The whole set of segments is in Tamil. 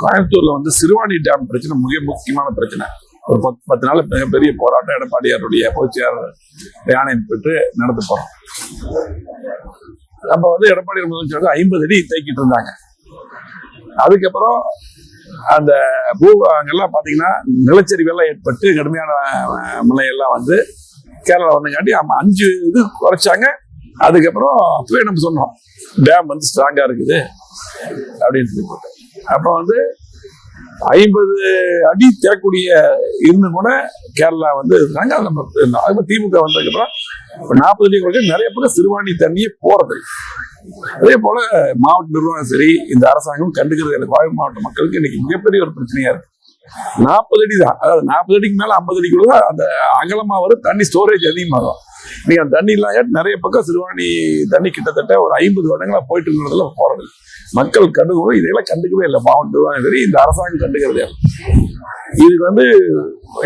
கோயம்புத்தூர்ல வந்து சிறுவாணி டேம் பிரச்சனை மிக முக்கியமான பிரச்சனை. ஒரு பத்து பத்து நாள் மிகப்பெரிய போராட்டம் எடப்பாடியாருடைய பொதுச்செயலாளர் யானை பெற்று நடந்து போறோம். நம்ம வந்து எடப்பாடி முதலமைச்சர் ஐம்பது அடி தேக்கிட்டு இருந்தாங்க. அதுக்கப்புறம் அந்த பூ அங்கெல்லாம் பாத்தீங்கன்னா நிலச்சரிவெல்லாம் ஏற்பட்டு கடுமையான மலையெல்லாம் வந்து கேரளா வந்தங்காட்டி அஞ்சு இது குறைச்சாங்க. அதுக்கப்புறம் அப்பவே நம்ம சொன்னோம். டேம் வந்து ஸ்ட்ராங்காக இருக்குது. அப்படின்னு சொல்லி போட்டு அப்போ வந்து ஐம்பது அடி தேக்கூடிய இன்னும் கூட கேரளா வந்து இருக்காங்க அது நம்ம திமுக வந்ததுக்கப்புறம் இப்போ நாற்பது அடி குறைக்க நிறைய பக்கம் சிறுவாணி தண்ணியே போறது அதே போல மாவட்ட நிர்வாகம் சரி இந்த அரசாங்கம் கண்டுக்கிறது இல்லை கோவை மாவட்ட மக்களுக்கு இன்னைக்கு மிகப்பெரிய ஒரு பிரச்சனையா இருக்கு. நாற்பது அடி தான் அதாவது நாற்பது அடிக்கு மேல ஐம்பது அடிக்குள்ள தான் அந்த அகலமா வரும் தண்ணி ஸ்டோரேஜ் அதிகமாகும். நீங்க அந்த தண்ணி இல்லாம நிறைய பக்கம் சிறுவாணி தண்ணி கிட்டத்தட்ட ஒரு ஐம்பது வருடங்களா போயிட்டு இருக்கிறதுல போறது மக்கள் கண்டுக்கவும் இதெல்லாம் கண்டுக்கவே இல்லை மாவட்டம் சரி இந்த அரசாங்கம் கண்டுக்கிறதே இதுக்கு வந்து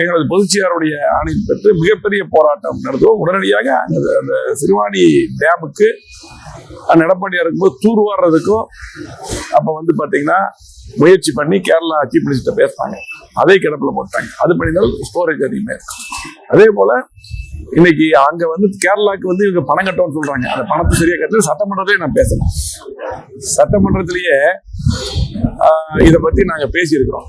எங்களது பொதுச்சியாருடைய ஆணை பெற்று மிகப்பெரிய போராட்டம் நடத்துவோம். உடனடியாக அந்த அந்த சிறுவாணி டேமுக்கு அந்த எடப்பாடியா இருக்கும்போது தூர்வாடுறதுக்கும் அப்ப வந்து பாத்தீங்கன்னா முயற்சி பண்ணி கேரளா சீஃப் மினிஸ்டர் பேசுனாங்க. அதே கிடப்பில் போட்டாங்க. அது பண்ணினால் ஸ்டோரேஜ் அதிகமாக இருக்கும் அதே போல இன்னைக்கு அங்க வந்து கேரளாக்கு வந்து இவங்க பணம் கட்டணும்னு சொல்றாங்க. அந்த பணத்தை சரியா கட்டு சட்டமன்றத்திலேயே நான் பேசுறேன். சட்டமன்றத்திலேயே இதை பத்தி நாங்க பேசியிருக்கிறோம்.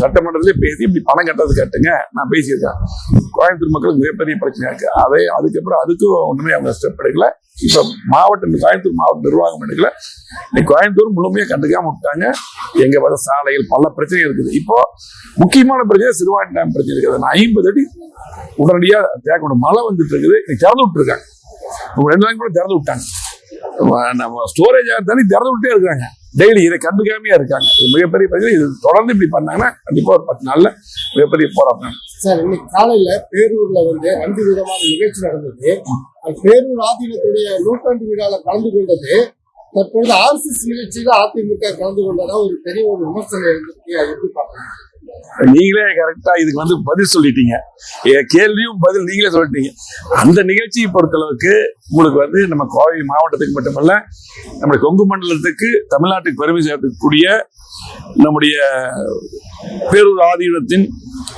சட்டமன்றத்திலே பேசி இப்படி பணம் கட்டுறது கட்டுங்க நான் பேசியிருக்கேன். கோயம்புத்தூர் மக்களுக்கு மிகப்பெரிய பிரச்சனையா இருக்கு. அதே அதுக்கப்புறம் அதுக்கும் ஒண்ணுமே அவங்க ஸ்டெப் எடுக்கல. இப்ப மாவட்டம் கோயம்புத்தூர் மாவட்ட நிர்வாகம் எடுக்கல. இன்னைக்கு கோயம்புத்தூர் முழுமையா கண்டுக்காம விட்டாங்க. எங்க வர சாலைகள் பல பிரச்சனை இருக்குது. இப்போ முக்கியமான பிரச்சனை சிறுவாணி டேம் பிரச்சனை இருக்குது. நான் ஐம்பது அடி உடனடியா தேக்கணும் மழை வந்துட்டு இருக்குது. இன்னைக்கு திறந்து விட்டுருக்காங்க. ரெண்டு நாளைக்கு கூட திறந்து விட்டாங்க. நம்ம- நம்ம ஸ்டோரேஜ் தண்ணி திறந்து விட்டே இருக்காங்க டெய்லி இதை கண்டுக்காமையா இருக்காங்க. இது மிகப்பெரிய பிரச்சனை. இது தொடர்ந்து இப்படி பண்ணாங்கன்னா கண்டிப்பா ஒரு பத்து நாள்ல மிகப்பெரிய போராட்டம். சார் இன்னைக்கு காலையில பேரூர்ல வந்து ரெண்டு விதமான நிகழ்ச்சி நடந்தது. பேரூர் ஆதீனத்துடைய நூற்றாண்டு விழால கலந்து கொண்டது. தற்பொழுது ஆர்எஸ்எஸ் நிகழ்ச்சியில அதிமுக கலந்து கொண்டதா ஒரு பெரிய ஒரு விமர்சனம் இருக்கு எப்படி பார்க்கணும் நீங்களே கரெக்டா இதுக்கு வந்து பதில் சொல்லிட்டீங்க. என் கேள்வியும் பதில் நீங்களே சொல்லிட்டீங்க. அந்த நிகழ்ச்சியை பொறுத்தளவுக்கு உங்களுக்கு வந்து நம்ம கோவை மாவட்டத்துக்கு மட்டுமல்ல நம்முடைய கொங்கு மண்டலத்துக்கு தமிழ்நாட்டுக்கு பெருமை சேர்க்கக்கூடிய நம்முடைய பேரூர் ஆதீனத்தின்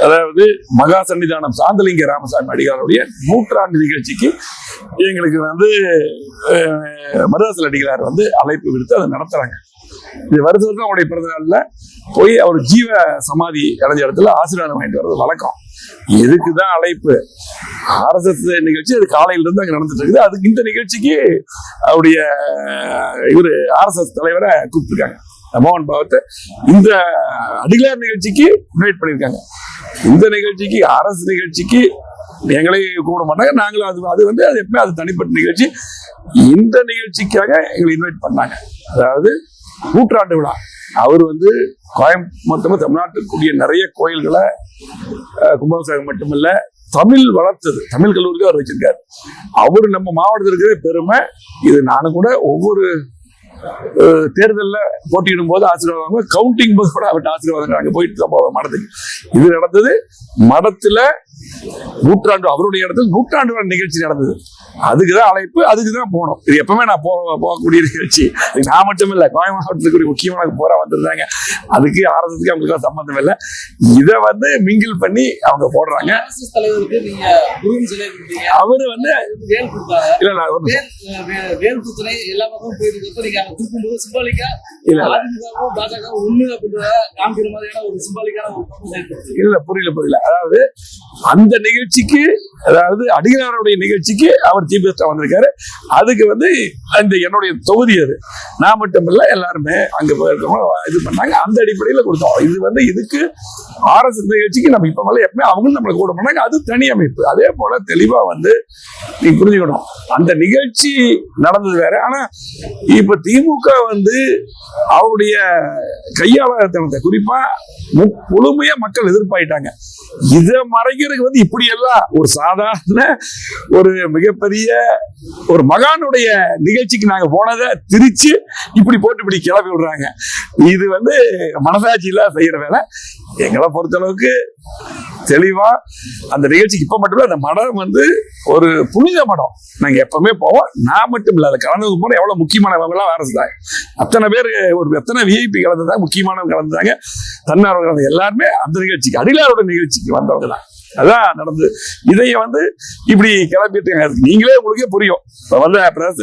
அதாவது மகா சன்னிதானம் சாந்தலிங்க ராமசாமி அடிகளாருடைய நூற்றாண்டு நிகழ்ச்சிக்கு எங்களுக்கு வந்து அஹ், மருதாசல் அடிகளார் வந்து அழைப்பு விடுத்து அதை நடத்துறாங்க. இது வருஷம் அவருடைய பிறந்த நாள்ல போய் அவர் ஜீவ சமாதி அடைஞ்ச இடத்துல ஆசீர்வாதம் வாங்கிட்டு வர்றது வழக்கம். இதுக்குதான் அழைப்பு? ஆர்எஸ்எஸ் நிகழ்ச்சி அது காலையில இருந்து அங்க நடந்துட்டு இருக்குது. அதுக்கு இந்த நிகழ்ச்சிக்கு அவருடைய இவரு ஆர்எஸ்எஸ் தலைவரை கூப்பிட்டுருக்காங்க. மோகன் பாவத்தை இந்த அடிகளார் நிகழ்ச்சிக்கு இன்வைட் பண்ணியிருக்காங்க. இந்த நிகழ்ச்சிக்கு அரசு நிகழ்ச்சிக்கு எங்களை கூப்பிட மாட்டாங்க. நாங்களும் அது அது வந்து அது எப்பவுமே அது தனிப்பட்ட நிகழ்ச்சி. இந்த நிகழ்ச்சிக்காக எங்களை இன்வைட் பண்ணாங்க. அதாவது நூற்றாண்டு விழா. அவர் வந்து கோயம்புத்தூர் தமிழ்நாட்டுக்குரிய நிறைய கோயில்களை அஹ், கும்பாபிஷேகம் மட்டுமல்ல தமிழ் வளர்த்தது. தமிழ் கல்லூரிக்கு அவர் வச்சிருக்காரு. அவர் நம்ம மாவட்டத்தில் இருக்கிற பெருமை இது நானும் கூட ஒவ்வொரு தேர்தலில் போட்டியிடும் போது ஆசீர்வாதம் கவுண்டிங் போது கூட அவர்கிட்ட ஆசீர்வாதம் நாங்கள் போயிட்டு தான் போவோம் மடத்துக்கு. இது நடந்தது மடத்துல நூற்றாண்டு அவருடைய இடத்துல நூற்றாண்டு நிகழ்ச்சி நடந்தது. அதுக்குதான் அழைப்பு அதுக்குதான் போனோம். இது எப்பவுமே நான் போ போகக்கூடிய நிகழ்ச்சி. நான் மட்டும் இல்ல கோயம் மாவட்டத்துக்கு முக்கியமான போரா வந்திருந்தாங்க. அதுக்கு ஆரம்பத்துக்கு அவங்களுக்கு சம்பந்தம் இல்லை. இதை வந்து மிங்கிள் பண்ணி அவங்க போடுறாங்க. அவரு வந்து இல்ல நான் இல்ல புரியல புரியல. அதாவது அந்த நிகழ்ச்சிக்கு அதாவது அடிகளாருடைய நிகழ்ச்சிக்கு அவர் சீஃப் கெஸ்டா வந்திருக்காரு. அதுக்கு வந்து அந்த என்னுடைய தொகுதி அது. நான் மட்டும் எல்லாருமே அங்க போயிருக்கவங்க இது பண்ணாங்க. அந்த அடிப்படையில கொடுத்தோம். இது வந்து இதுக்கு ஆர்எஸ் நிகழ்ச்சிக்கு நம்ம இப்ப மேல எப்பவுமே அவங்களும் நம்மளை கூட பண்ணாங்க. அது தனி அமைப்பு. அதே போல தெளிவா வந்து நீ புரிஞ்சுக்கணும். அந்த நிகழ்ச்சி நடந்தது வேற. ஆனா இப்ப திமுக வந்து அவருடைய கையாளத்தனத்தை குறிப்பா முழுமையா மக்கள் எதிர்ப்பாயிட்டாங்க. இதை மறைக்கிறதுக்கு வந்து இப்படி எல்லாம் ஒரு சாதாரண ஒரு மிகப்பெரிய ஒரு மகானுடைய நிகழ்ச்சிக்கு நாங்க போனதை திரிச்சு இப்படி போட்டு இப்படி கிளப்பி விடுறாங்க. இது வந்து மனசாட்சியில செய்யற வேலை. எங்களை பொறுத்தளவுக்கு தெளிவா அந்த நிகழ்ச்சிக்கு இப்ப மட்டும் இல்ல அந்த மடம் வந்து ஒரு புனித மடம். நாங்க எப்பவுமே போவோம். நான் மட்டும் இல்ல அதை கலந்தது போல எவ்வளவு முக்கியமானவங்க வரதுதான் அத்தனை பேர் ஒரு எத்தனை விஐபி கலந்துதான் முக்கியமானவங்க கலந்துதாங்க. தன்னார்வ கலந்து எல்லாருமே அந்த நிகழ்ச்சிக்கு அடிலாரோட நிகழ்ச்சிக்கு வந்தவங்க தான். அதான் நடந்தது இதைய வந்து இப்படி கிளப்பிட்டு நீங்களே உங்களுக்கே புரியும். இப்போ வந்து பிரஸ்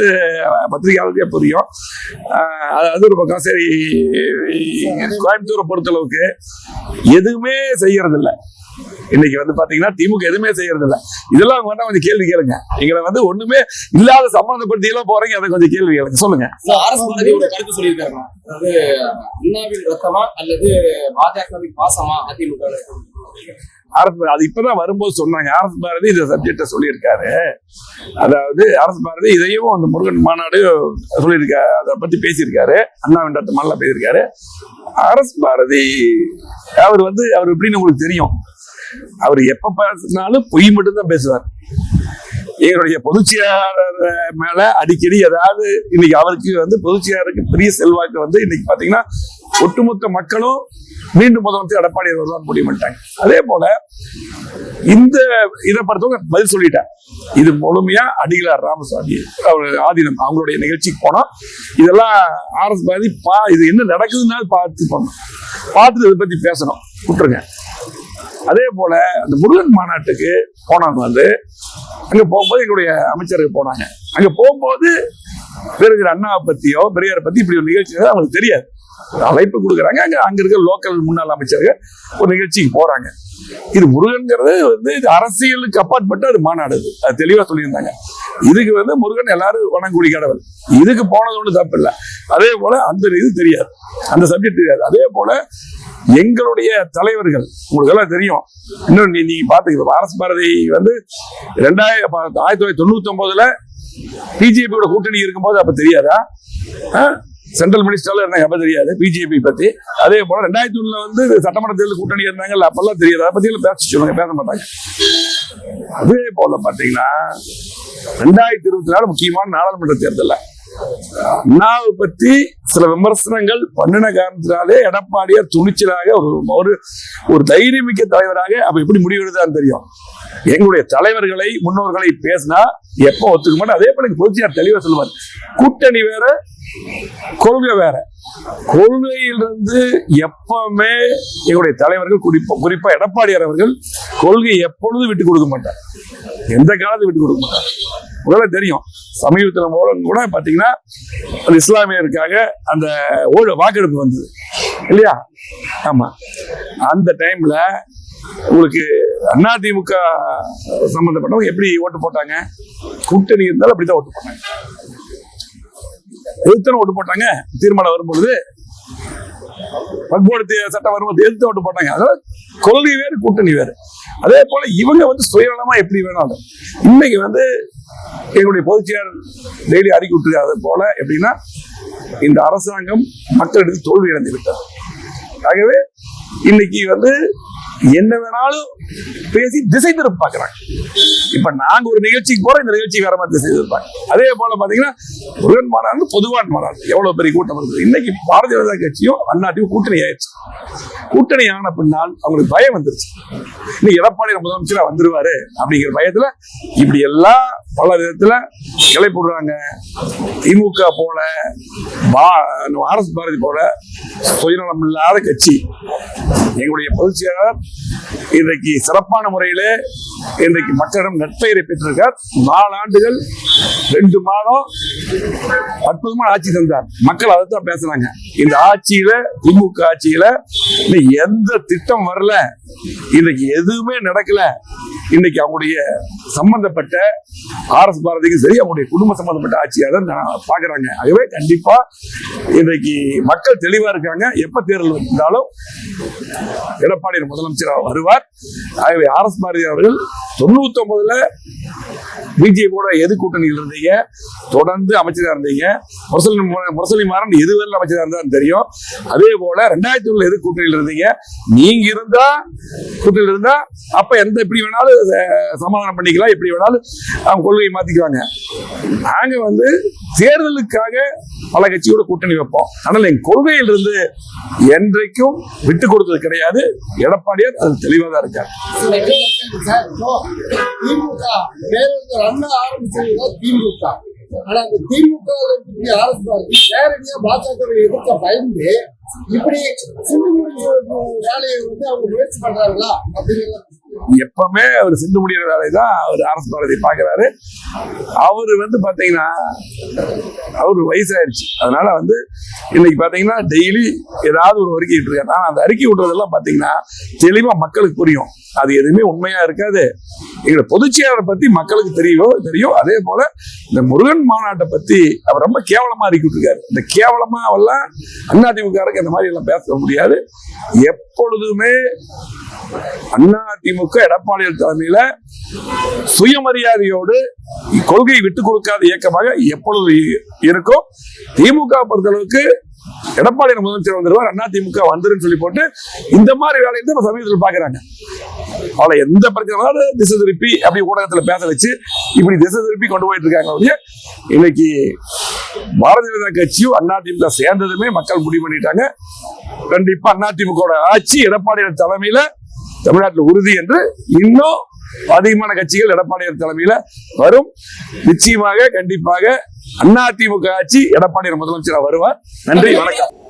பத்திரிகையாளருக்கே புரியும். அது- ஒரு பக்கம். சரி கோயம்புத்தூரை பொறுத்தளவுக்கு எதுவுமே செய்யறதில்ல. இன்னைக்கு வந்து பாத்தீங்கன்னா திமுக எதுவுமே செய்யறதில்ல. இதெல்லாம் அவங்க வேணா கொஞ்சம் கேள்வி கேளுங்க. எங்களை வந்து ஒண்ணுமே இல்லாத சம்பந்தப்படுத்தி எல்லாம் போறீங்க. அதை கொஞ்சம் கேள்வி கேளுங்க. சொல்லுங்க. அரசு கருத்து சொல்லியிருக்காங்க அதாவது அண்ணாவின் ரத்தமா அல்லது பாஜகவின் பாசமா? அதிமுக அரசு அது இப்பதான் வரும்போது சொன்னாங்க அரசு பாரதி இந்த சப்ஜெக்டை சொல்லியிருக்காரு. அதாவது அரசு பாரதி இதையும் அந்த முருகன் மாநாடு சொல்லியிருக்காரு அதை பத்தி பேசியிருக்காரு. அண்ணா வெண்டாத்து மல்ல பேசியிருக்காரு. அரசு பாரதி அவர் வந்து அவர் எப்படின்னு உங்களுக்கு தெரியும். அவர் எப்ப பேசினாலும் பொய் மட்டும்தான் பேசுவார். எங்களுடைய பொதுச்சியாளர் மேல அடிக்கடி ஏதாவது இன்னைக்கு அவருக்கு வந்து பொதுச்செயலாளருக்கு பெரிய செல்வாக்கு வந்து இன்னைக்கு பாத்தீங்கன்னா ஒட்டுமொத்த மக்களும் மீண்டும் முதலமைச்சர் எடப்பாடி வருவார் முடிவு பண்ணிட்டாங்க. அதே போல இந்த இதை பொறுத்தவங்க பதில் சொல்லிட்டேன் இது முழுமையா அடிகளார் ராமசாமி அவர் ஆதீனம் அவங்களுடைய நிகழ்ச்சிக்கு போனோம் இதெல்லாம் ஆர்எஸ் பாதி பா இது என்ன நடக்குதுன்னா பார்த்து பண்ணணும். பார்த்துட்டு இதை பத்தி பேசணும். விட்டுருங்க. அதே போல அந்த முருகன் மாநாட்டுக்கு போனவங்க வந்து அங்க போகும்போது எங்களுடைய அமைச்சருக்கு போனாங்க. அங்க போகும்போது பெருகிற அண்ணாவை பத்தியோ பெரியாரை பத்தி இப்படி ஒரு நிகழ்ச்சி அவங்களுக்கு தெரியாது. அழைப்பு கொடுக்குறாங்க. அங்க அங்க இருக்க லோக்கல் முன்னாள் அமைச்சர்கள் ஒரு நிகழ்ச்சிக்கு போறாங்க. இது முருகன்கிறது வந்து இது அரசியலுக்கு அப்பாற்பட்டு அது மாநாடு அது. தெளிவாக தெளிவா சொல்லியிருந்தாங்க. இதுக்கு வந்து முருகன் எல்லாரும் வணங்குடி கடவுள். இதுக்கு போனது ஒன்றும் தப்பு இல்லை. அதே போல அந்த இது தெரியாது. அந்த சப்ஜெக்ட் தெரியாது. அதே போல எங்களுடைய தலைவர்கள் உங்களுக்கு எல்லாம் தெரியும். இன்னும் நீ நீங்க பாத்துக்க அரசு பாரதி வந்து ரெண்டாயிரம் ஆயிரத்தி தொள்ளாயிரத்தி தொண்ணூத்தி ஒன்பதுல பிஜேபியோட கூட்டணி இருக்கும்போது அப்ப தெரியாதா? சென்ட்ரல் மினிஸ்டர்ல எனக்கு அப்ப தெரியாது பிஜேபி பத்தி. அதே போல ரெண்டாயிரத்தி ஒண்ணுல வந்து சட்டமன்ற தேர்தல் கூட்டணி இருந்தாங்கல்ல அப்பெல்லாம் தெரியாது. அதை பத்தி எல்லாம் பேச சொல்லுங்க பேச மாட்டாங்க. அதே போல பாத்தீங்கன்னா ரெண்டாயிரத்தி இருபத்தி நாலு முக்கியமான நாடாளுமன்ற தேர்தல் அண்ணாவை பத்தி சில விமர்சனங்கள் பண்ணின காரணத்தினாலே எடப்பாடியார் துணிச்சலாக ஒரு ஒரு ஒரு தைரியமிக்க தலைவராக அப்ப எப்படி முடிவெடுத்தான்னு தெரியும். எங்களுடைய தலைவர்களை முன்னோர்களை பேசினா எப்போ ஒத்துக்க மாட்டோம் அதே போல பொதுச்சியார் தெளிவா சொல்லுவார். கூட்டணி வேற கொள்கை வேற. கொள்கையிலிருந்து எப்பவுமே எங்களுடைய தலைவர்கள் குறிப்பா குறிப்பா எடப்பாடியார் அவர்கள் கொள்கை எப்பொழுதும் விட்டு கொடுக்க மாட்டார். எந்த காலத்து விட்டு கொடுக்க மாட்டார். முதல்ல தெரியும். சமீபத்தில் மூலம் கூட பாத்தீங்கன்னா அந்த இஸ்லாமியருக்காக அந்த ஓடு வாக்கெடுப்பு வந்தது. இல்லையா? ஆமா. அந்த டைம்ல உங்களுக்கு அதிமுக சம்பந்தப்பட்டவங்க எப்படி ஓட்டு போட்டாங்க? கூட்டணி இருந்தாலும் அப்படிதான் ஓட்டு போட்டாங்க. எதிர்த்தான ஓட்டு போட்டாங்க. தீர்மானம் வரும்பொழுது பண்போடு சட்டம் வரும்போது எதிர்த்து ஓட்டு போட்டாங்க. அதாவது கொள்கை வேறு கூட்டணி வேறு. அதே போல இவங்க வந்து சுயநலமா எப்படி வேணாலும். இன்னைக்கு வந்து எங்களுடைய பொதுச்செயலர் டெய்லி அறிக்கை விட்டுருக்காது போல எப்படின்னா இந்த அரசாங்கம் மக்களிடத்தில் தோல்வி அடைந்து விட்டது. ஆகவே இன்னைக்கு வந்து என்ன வேணாலும் பேசி திசை திருப்ப பாக்குறாங்க இப்ப நாங்க ஒரு நிகழ்ச்சிக்கு போறோம் இந்த நிகழ்ச்சி வேற மாதிரி திசை திருப்பாங்க. அதே போல பாத்தீங்கன்னா முருகன் மாநாடு பொதுவான மாநாடு. எவ்வளவு பெரிய கூட்டம் இருக்குது. இன்னைக்கு பாரதிய ஜனதா கட்சியும் அண்ணாட்டியும் கூட்டணி ஆயிடுச்சு. கூட்டணி ஆன பின்னால் அவங்களுக்கு பயம் வந்துருச்சு. இன்னைக்கு எடப்பாடி முதலமைச்சரா வந்துருவாரு அப்படிங்கிற பயத்துல இப்படி எல்லாம் பல விதத்துல கிளை போடுறாங்க. திமுக போல ஆர்எஸ் பாரதி போல சுயநலம் இல்லாத கட்சி. எங்களுடைய பொதுச் இன்றைக்கு சிறப்பான முறையில இன்றைக்கு மக்களிடம் நட்பெயரை பெற்றிருக்கார். நாலு ஆண்டுகள் ரெண்டு மாதம் அற்புதமான ஆட்சி தந்தார். மக்கள் அதை தான் பேசுறாங்க. இந்த ஆட்சியில திமுக ஆட்சியில எந்த திட்டம் வரல. இன்னைக்கு எதுவுமே நடக்கல. இன்னைக்கு அவங்களுடைய சம்பந்தப்பட்ட ஆர் எஸ் பாரதிக்கும் சரி அவங்களுடைய குடும்ப சம்பந்தப்பட்ட ஆட்சியாக தான் நான் பாக்குறாங்க ஆகவே கண்டிப்பா இன்றைக்கு மக்கள் தெளிவா இருக்காங்க. எப்ப தேர்தல் வந்தாலும் எடப்பாடி முதலமைச்சராக வருவார். ஆகவே ஆர் எஸ் பாரதி அவர்கள் தொண்ணூத்தி ஒன்பதுல பிஜேபியோட எது கூட்டணியில் இருந்தீங்க? தொடர்ந்து அமைச்சராக இருந்தீங்க. முரசலி முரசலி மாறன் எதுவரை அமைச்சராக இருந்தாலும் தெரியும். அதே போல ரெண்டாயிரத்தி ஒண்ணுல எது கூட்டணியில் இருந்தீங்க? நீங்க இருந்தா கூட்டணியில் இருந்தா அப்ப எந்த எப்படி வேணாலும் சமாதானம் பண்ணிக்கலாம். எப்படி வேணாலும் அவங்க கொள்கையை மாத்திக்குவாங்க. நாங்க வந்து தேர்தலுக்காக பல கட்சியோட கூட்டணி வைப்போம். ஆனால் என் கொள்கையில் இருந்து என்றைக்கும் விட்டு கொடுத்தது கிடையாது. எடப்பாடியார் அது தெளிவாக தான் இருக்கார். திமுக பேருந்து அண்ணா ஆரம்பிச்சது திமுக. ஆனா அந்த திமுக ல இருக்கக்கூடிய அரசு பார்ட்டி நேரடியா பாஜகவை எதிர்க்க பயந்து இப்படி சிந்து வேலையை வந்து அவங்க முயற்சி பண்றாங்களா அப்படிங்கிறத எப்பவுமே அவர் சிந்து முடிகிற வேலை தான் அவர் அரசு பாரதியை பாக்குறாரு அவர் வந்து பாத்தீங்கன்னா அவரு வயசாயிருச்சு அதனால வந்து இன்னைக்கு பாத்தீங்கன்னா டெய்லி ஏதாவது ஒரு அறிக்கை விட்டுருக்காரு. ஆனா அந்த அறிக்கை விட்டுறதெல்லாம் பாத்தீங்கன்னா தெளிவா மக்களுக்கு புரியும். அது எதுவுமே உண்மையா இருக்காது. எங்களோட பொதுச்செயலாளரை பத்தி மக்களுக்கு தெரியவோ தெரியும். அதே போல இந்த முருகன் மாநாட்டை பத்தி அவர் ரொம்ப கேவலமா அறிக்கிட்டு இருக்காரு இந்த கேவலமா அவெல்லாம் அதிமுகருக்கு இந்த மாதிரி எல்லாம் பேச முடியாது. எப்பொழுதுமே அதிமுக எடப்பாடியார் தலைமையில சுயமரியாதையோடு கொள்கை விட்டு கொடுக்காத இயக்கமாக எப்பொழுது இருக்கும் திமுக பொறுத்தளவுக்கு எடப்பாடி முதலமைச்சர் வந்துருவார் அண்ணா திமுக வந்துருன்னு சொல்லி போட்டு இந்த மாதிரி வேலையை நம்ம சமீபத்தில் பாக்குறாங்க அவளை எந்த பிரச்சனை திசை திருப்பி அப்படி ஊடகத்துல பேச வச்சு இப்படி திசை திருப்பி கொண்டு போயிட்டு இருக்காங்க இன்னைக்கு பாரதிய ஜனதா கட்சியும் அதிமுக சேர்ந்ததுமே மக்கள் முடிவு பண்ணிட்டாங்க. கண்டிப்பா அதிமுக ஆட்சி எடப்பாடியார் தலைமையில தமிழ்நாட்டில் உறுதி என்று இன்னும் அதிகமான கட்சிகள் எடப்பாடியார் தலைமையில வரும். நிச்சயமாக கண்டிப்பாக அதிமுக ஆட்சி எடப்பாடி முதலமைச்சராக வருவார். நன்றி வணக்கம்.